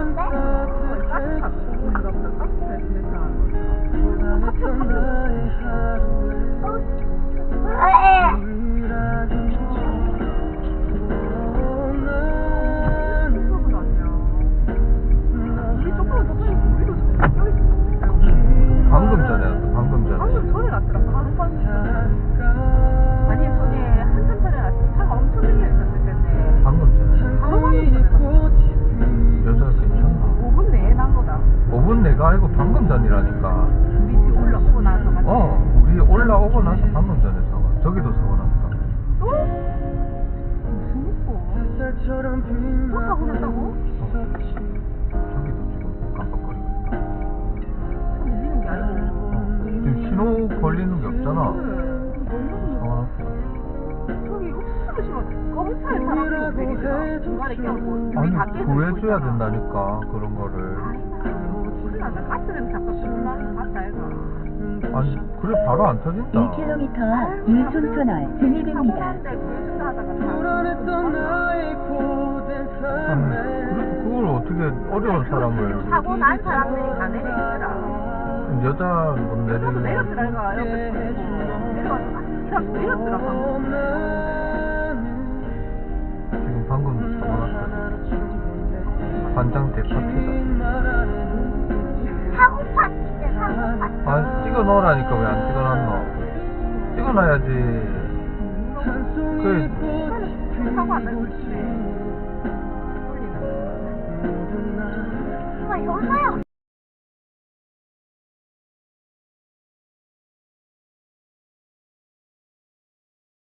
Sunday? 우리가 알고 방금 전이라니까. 우리 집 올라오고 나서. 어, 우리 올라오고 나서 방금 전에 사고. 저기도 사고 났다. 무슨 일이고? 또 사고 났다고? 저기도 지금 깜빡거리고 있다. 차 밀리는 게 아니고. 어, 지금 신호 걸리는 게 없잖아. 사고 났어. 저기 심어. 사람도 내리더라. 중간에 껴고. 우리 밖에서 아니, 구해줘야. 된다니까, 그런 거를. 아이고, 아니, 그래, 바로 안 터진다. 1km 앞 이순 터널 진입입니다. 아니, 그래, 그걸 어떻게 어려운 사람을. 사고 난 사람들이 다 내리더라. 여자 못 그래서 내리고. 내렸더라 이거 이렇게 내렸더라 방금. 지금 방금 사고 났다. 관장 대파티다. 찍어 놓으라니까 왜 안 찍어 놨노? 찍어 놔야지. 그, 사고 안 있지. 엄마 여기 사요.